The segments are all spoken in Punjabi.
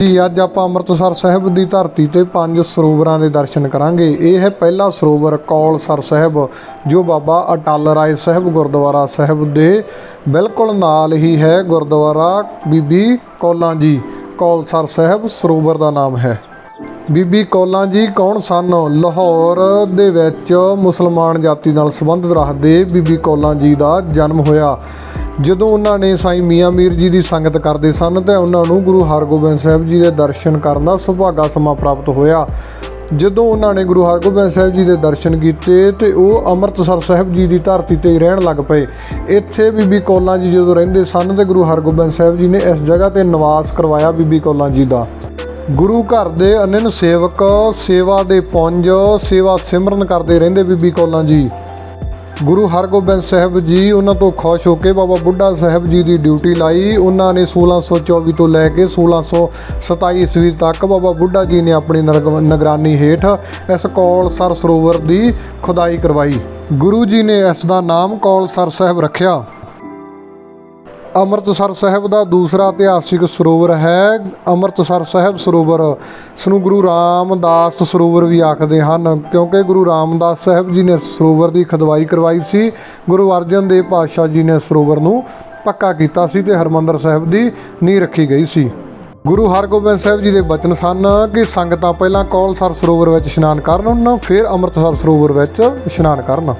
ਜੀ, ਅੱਜ ਆਪਾਂ ਅੰਮ੍ਰਿਤਸਰ ਸਾਹਿਬ ਦੀ ਧਰਤੀ ਤੇ ਪੰਜ ਸਰੋਵਰਾਂ ਦੇ ਦਰਸ਼ਨ ਕਰਾਂਗੇ। ਇਹ ਹੈ ਪਹਿਲਾ ਸਰੋਵਰ ਕੌਲਸਰ ਸਾਹਿਬ, ਜੋ ਬਾਬਾ ਅਟਲ ਰਾਏ ਸਾਹਿਬ ਗੁਰਦੁਆਰਾ ਸਾਹਿਬ ਦੇ ਬਿਲਕੁਲ ਨਾਲ ਹੀ ਹੈ ਗੁਰਦੁਆਰਾ। ਬੀਬੀ ਕੌਲਾਂ ਜੀ, ਕੌਲਸਰ ਸਾਹਿਬ ਸਰੋਵਰ ਦਾ ਨਾਮ ਹੈ। ਬੀਬੀ ਕੌਲਾਂ ਜੀ, ਕੌਣ ਸਨ? ਲਾਹੌਰ ਦੇ ਵਿੱਚ ਮੁਸਲਮਾਨ ਜਾਤੀ ਨਾਲ ਸੰਬੰਧ ਰੱਖਦੇ ਬੀਬੀ ਕੌਲਾਂ ਜੀ ਦਾ ਜਨਮ ਹੋਇਆ। ਜਦੋਂ ਉਹਨਾਂ ਨੇ ਸਾਈਂ ਮੀਆਂ ਮੀਰ ਜੀ ਦੀ ਸੰਗਤ ਕਰਦੇ ਸਨ ਤੇ ਉਹਨਾਂ ਨੂੰ ਗੁਰੂ ਹਰਗੋਬਿੰਦ ਸਾਹਿਬ ਜੀ ਦੇ ਦਰਸ਼ਨ ਕਰਨ ਦਾ ਸੁਭਾਗਾ ਸਮਾਂ ਪ੍ਰਾਪਤ ਹੋਇਆ। ਜਦੋਂ ਉਹਨਾਂ ਨੇ ਗੁਰੂ ਹਰਗੋਬਿੰਦ ਸਾਹਿਬ ਜੀ ਦੇ ਦਰਸ਼ਨ ਕੀਤੇ ਤੇ ਉਹ ਅੰਮ੍ਰਿਤਸਰ ਸਾਹਿਬ ਜੀ ਦੀ ਧਰਤੀ ਤੇ ਹੀ ਰਹਿਣ ਲੱਗ ਪਏ। ਇੱਥੇ ਬੀਬੀ ਕੌਲਾਂ ਜੀ ਜਦੋਂ ਰਹਿੰਦੇ ਸਨ ਤੇ ਗੁਰੂ ਹਰਗੋਬਿੰਦ ਸਾਹਿਬ ਜੀ ਨੇ ਇਸ ਜਗ੍ਹਾ ਤੇ ਨਿਵਾਸ ਕਰਵਾਇਆ ਬੀਬੀ ਕੌਲਾਂ ਜੀ ਦਾ। ਗੁਰੂ ਘਰ ਦੇ ਅਨੰਨ ਸੇਵਕ, ਸੇਵਾ ਦੇ ਪੁੰਜ, ਸੇਵਾ ਸਿਮਰਨ ਕਰਦੇ ਰਹਿੰਦੇ ਬੀਬੀ ਕੌਲਾਂ ਜੀ। ਗੁਰੂ ਹਰਗੋਬਿੰਦ ਸਾਹਿਬ ਜੀ ਉਹਨਾਂ ਤੋਂ ਖੁਸ਼ ਹੋ ਕੇ ਬਾਬਾ ਬੁੱਢਾ ਸਾਹਿਬ ਜੀ ਦੀ ਡਿਊਟੀ ਲਾਈ। ਉਹਨਾਂ ਨੇ 1624 ਤੋਂ ਲੈ ਕੇ 1627 ਈਸਵੀ ਤੱਕ ਬਾਬਾ ਬੁੱਢਾ ਜੀ ਨੇ ਆਪਣੀ ਨਰਗ- ਨਿਗਰਾਨੀ ਹੇਠ ਇਸ ਕੌਲਸਰ ਸਰੋਵਰ ਦੀ ਖੁਦਾਈ ਕਰਵਾਈ। ਗੁਰੂ ਜੀ ਨੇ ਇਸ ਦਾ ਨਾਮ ਕੌਲ ਸਰ ਸਾਹਿਬ ਰੱਖਿਆ। ਅੰਮ੍ਰਿਤਸਰ ਸਾਹਿਬ ਦਾ ਦੂਸਰਾ ਇਤਿਹਾਸਿਕ ਸਰੋਵਰ ਹੈ। ਅੰਮ੍ਰਿਤਸਰ ਸਾਹਿਬ ਸਰੋਵਰ ਇਸ ਨੂੰ ਗੁਰੂ ਰਾਮਦਾਸ ਸਰੋਵਰ ਵੀ ਆਖਦੇ ਹਨ। ਕਿਉਂਕਿ ਗੁਰੂ ਰਾਮਦਾਸ ਸਾਹਿਬ ਜੀ ਨੇ ਸਰੋਵਰ ਦੀ ਖਦਵਾਈ ਕਰਵਾਈ ਸੀ, ਗੁਰੂ ਅਰਜਨ ਦੇਵ ਪਾਤਸ਼ਾਹ ਜੀ ਨੇ ਸਰੋਵਰ ਨੂੰ ਪੱਕਾ ਕੀਤਾ ਸੀ ਤੇ ਹਰਮੰਦਰ ਸਾਹਿਬ ਦੀ ਨੀਂਹ ਰੱਖੀ ਗਈ ਸੀ। ਗੁਰੂ ਹਰਗੋਬਿੰਦ ਸਾਹਿਬ ਜੀ ਦੇ ਬਚਨ ਸਨ ਕਿ ਸੰਗਤਾਂ ਪਹਿਲਾਂ ਕੌਲਸਰ ਸਰੋਵਰ ਵਿੱਚ ਇਸ਼ਨਾਨ ਕਰਨ, ਫਿਰ ਅੰਮ੍ਰਿਤਸਰ ਸਰੋਵਰ ਵਿੱਚ ਇਸ਼ਨਾਨ ਕਰਨ।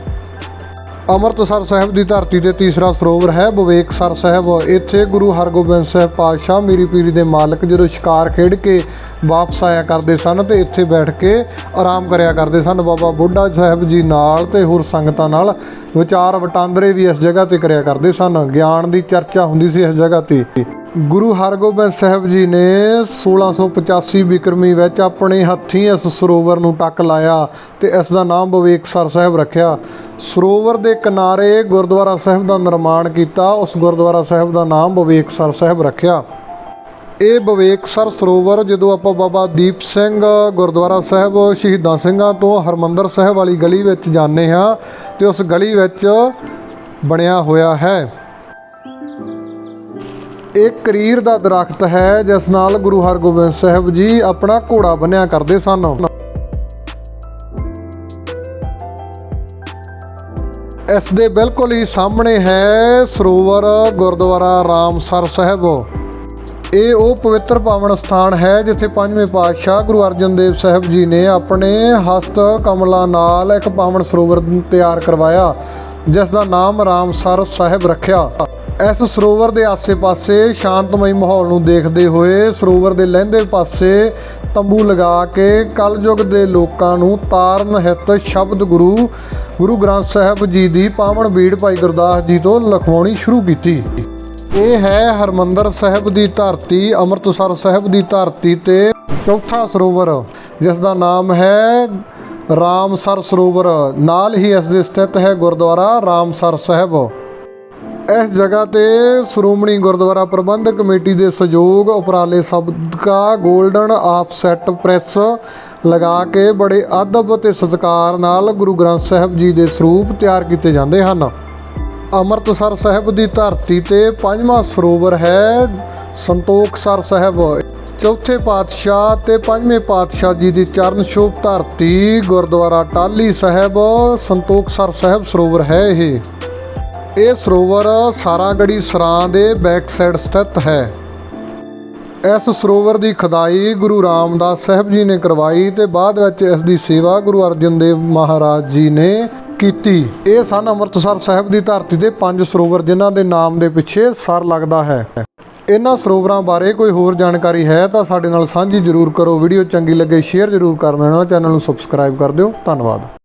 ਅੰਮ੍ਰਿਤਸਰ ਸਾਹਿਬ ਦੀ ਧਰਤੀ ਤੇ ਤੀਸਰਾ ਸਰੋਵਰ ਹੈ। ਵਿਵੇਕਸਰ ਸਾਹਿਬ, ਇੱਥੇ ਗੁਰੂ ਹਰਗੋਬਿੰਦ ਸਾਹਿਬ ਪਾਤਸ਼ਾਹ ਮੀਰੀ ਪੀਰੀ ਦੇ ਮਾਲਕ ਜਦੋਂ ਸ਼ਿਕਾਰ ਖੇਡ ਕੇ ਵਾਪਸ ਆਇਆ ਕਰਦੇ ਸਨ ਤੇ ਇੱਥੇ ਬੈਠ ਕੇ ਆਰਾਮ ਕਰਿਆ ਕਰਦੇ ਸਨ। ਬਾਬਾ ਬੁੱਢਾ ਸਾਹਿਬ ਜੀ ਨਾਲ ਤੇ ਹੋਰ ਸੰਗਤਾਂ ਨਾਲ ਵਿਚਾਰ ਵਟਾਂਦਰੇ ਵੀ ਇਸ ਜਗ੍ਹਾ ਤੇ ਕਰਿਆ ਕਰਦੇ ਸਨ। ਗਿਆਨ ਦੀ ਚਰਚਾ ਹੁੰਦੀ ਸੀ ਇਸ ਜਗ੍ਹਾ ਤੇ। ਗੁਰੂ ਹਰਗੋਬਿੰਦ ਸਾਹਿਬ ਜੀ ਨੇ 1685 ਬਿਕਰਮੀ ਵਿੱਚ ਆਪਣੇ ਹੱਥੀਂ ਇਸ ਸਰੋਵਰ ਨੂੰ ਟੱਕ ਲਾਇਆ ਤੇ ਇਸ ਦਾ ਨਾਮ ਵਿਵੇਕਸਰ ਸਾਹਿਬ ਰੱਖਿਆ। ਸਰੋਵਰ ਦੇ ਕਿਨਾਰੇ ਗੁਰਦੁਆਰਾ ਸਾਹਿਬ ਦਾ ਨਿਰਮਾਣ ਕੀਤਾ, ਉਸ ਗੁਰਦੁਆਰਾ ਸਾਹਿਬ ਦਾ ਨਾਮ ਵਿਵੇਕਸਰ ਸਾਹਿਬ ਰੱਖਿਆ। ਇਹ ਵਿਵੇਕਸਰ ਸਰੋਵਰ ਜਦੋਂ ਆਪਾਂ ਬਾਬਾ ਦੀਪ ਸਿੰਘ ਗੁਰਦੁਆਰਾ ਸਾਹਿਬ ਸ਼ਹੀਦਾਂ ਸਿੰਘਾਂ ਤੋਂ ਹਰਮੰਦਰ ਸਾਹਿਬ ਵਾਲੀ ਗਲੀ ਵਿੱਚ ਜਾਂਦੇ ਹਾਂ, ਤੇ ਉਸ ਗਲੀ ਵਿੱਚ ਬਣਿਆ ਹੋਇਆ ਹੈ। ਇਹ ਕਰੀਰ ਦਾ ਦਰਖਤ ਹੈ, ਜਿਸ ਨਾਲ ਗੁਰੂ ਹਰਗੋਬਿੰਦ ਸਾਹਿਬ ਜੀ ਆਪਣਾ ਘੋੜਾ ਬੰਨਿਆ ਕਰਦੇ ਸਨ। ਇਸ ਦੇ ਬਿਲਕੁਲ ਹੀ ਸਾਹਮਣੇ ਹੈ ਸਰੋਵਰ ਗੁਰਦੁਆਰਾ ਰਾਮਸਰ ਸਾਹਿਬ। ਇਹ ਉਹ ਪਵਿੱਤਰ ਪਾਵਨ ਸਥਾਨ ਹੈ, ਜਿੱਥੇ ਪੰਜਵੇਂ ਪਾਤਸ਼ਾਹ ਗੁਰੂ ਅਰਜਨ ਦੇਵ ਸਾਹਿਬ ਜੀ ਨੇ ਆਪਣੇ ਹਸਤ ਕਮਲਾਂ ਨਾਲ ਇੱਕ ਪਾਵਨ ਸਰੋਵਰ ਤਿਆਰ ਕਰਵਾਇਆ। ਜਿਸ ਦਾ ਨਾਮ ਰਾਮਸਰ ਸਾਹਿਬ ਰੱਖਿਆ। ਇਸ ਸਰੋਵਰ ਦੇ ਆਸੇ-ਪਾਸੇ ਸ਼ਾਂਤਮਈ ਮਾਹੌਲ ਨੂੰ ਦੇਖਦੇ ਹੋਏ ਸਰੋਵਰ ਦੇ ਲਹਿੰਦੇ ਪਾਸੇ ਤੰਬੂ ਲਗਾ ਕੇ ਕਲਯੁਗ ਦੇ ਲੋਕਾਂ ਨੂੰ ਤਾਰਨ ਹਿੱਤ ਸ਼ਬਦ ਗੁਰੂ ਗੁਰੂ ਗ੍ਰੰਥ ਸਾਹਿਬ ਜੀ ਦੀ ਪਾਵਨ ਬੀੜ ਭਾਈ ਗੁਰਦਾਸ ਜੀ ਤੋਂ ਲਿਖਵਾਉਣੀ ਸ਼ੁਰੂ ਕੀਤੀ। ਇਹ ਹੈ ਹਰਮੰਦਰ ਸਾਹਿਬ ਦੀ ਧਰਤੀ, ਅੰਮ੍ਰਿਤਸਰ ਸਾਹਿਬ ਦੀ ਧਰਤੀ ਤੇ ਚੌਥਾ ਸਰੋਵਰ ਜਿਸ ਦਾ ਨਾਮ ਹੈ ਰਾਮਸਰ ਸਰੋਵਰ, ਨਾਲ ਹੀ ਇਸ ਦੇ ਸਥਿਤ ਹੈ ਗੁਰਦੁਆਰਾ ਰਾਮਸਰ ਸਾਹਿਬ। ਇਸ ਜਗ੍ਹਾ ਤੇ ਸ਼੍ਰੋਮਣੀ ਗੁਰਦੁਆਰਾ ਪ੍ਰਬੰਧਕ ਕਮੇਟੀ ਦੇ ਸਹਿਯੋਗ ਉਪਰਾਲੇ ਸਬਕਾ 골ਡਨ ਆਫਸੈਟ ਪ੍ਰੈਸ ਲਗਾ ਕੇ ਬੜੇ ਅਦਬ ਤੇ ਸਤਿਕਾਰ ਨਾਲ ਗੁਰੂ ਗ੍ਰੰਥ ਸਾਹਿਬ ਜੀ ਦੇ ਸਰੂਪ ਤਿਆਰ ਕੀਤੇ ਜਾਂਦੇ ਹਨ। ਅੰਮ੍ਰਿਤਸਰ ਸਾਹਿਬ ਦੀ ਧਰਤੀ ਤੇ ਪੰਜਵਾਂ ਸਰੋਵਰ ਹੈ ਸੰਤੋਖਸਰ ਸਾਹਿਬ। ਚੌਥੇ ਪਾਤਸ਼ਾਹ ਤੇ ਪੰਜਵੇਂ ਪਾਤਸ਼ਾਹ ਜੀ ਦੀ ਚਰਨ ਛੋਹ ਧਰਤੀ, ਗੁਰਦੁਆਰਾ ਟਾਲੀ ਸਾਹਿਬ ਸੰਤੋਖਸਰ ਸਾਹਿਬ ਸਰੋਵਰ ਹੈ ਇਹ। ਇਹ ਸਰੋਵਰ ਸਾਰਾਗੜੀ ਸਰਾਂ ਦੇ ਬੈਕ ਸਾਈਡ ਸਥਿਤ ਹੈ। ਇਸ ਸਰੋਵਰ ਦੀ ਖੁਦਾਈ ਗੁਰੂ ਰਾਮਦਾਸ ਸਾਹਿਬ ਜੀ ਨੇ ਕਰਵਾਈ ਤੇ ਬਾਅਦ ਵਿੱਚ ਇਸ ਦੀ ਸੇਵਾ ਗੁਰੂ ਅਰਜਨ ਦੇਵ ਮਹਾਰਾਜ ਜੀ ਨੇ ਕੀਤੀ। ਇਹ ਸਨ ਅੰਮ੍ਰਿਤਸਰ ਸਾਹਿਬ ਦੀ ਧਰਤੀ ਦੇ ਪੰਜ ਸਰੋਵਰ ਜਿਨ੍ਹਾਂ ਦੇ ਨਾਮ ਦੇ ਪਿੱਛੇ ਸਰ ਲੱਗਦਾ ਹੈ। ਇਹਨਾਂ ਸਰੋਵਰਾਂ ਬਾਰੇ ਕੋਈ ਹੋਰ ਜਾਣਕਾਰੀ ਹੈ ਤਾਂ ਸਾਡੇ ਨਾਲ ਸਾਂਝੀ ਜ਼ਰੂਰ ਕਰੋ। ਵੀਡੀਓ ਚੰਗੀ ਲੱਗੇ, ਸ਼ੇਅਰ ਜ਼ਰੂਰ ਕਰ ਦੇਣਾ। ਚੈਨਲ ਨੂੰ ਸਬਸਕ੍ਰਾਈਬ ਕਰ ਦਿਓ। ਧੰਨਵਾਦ।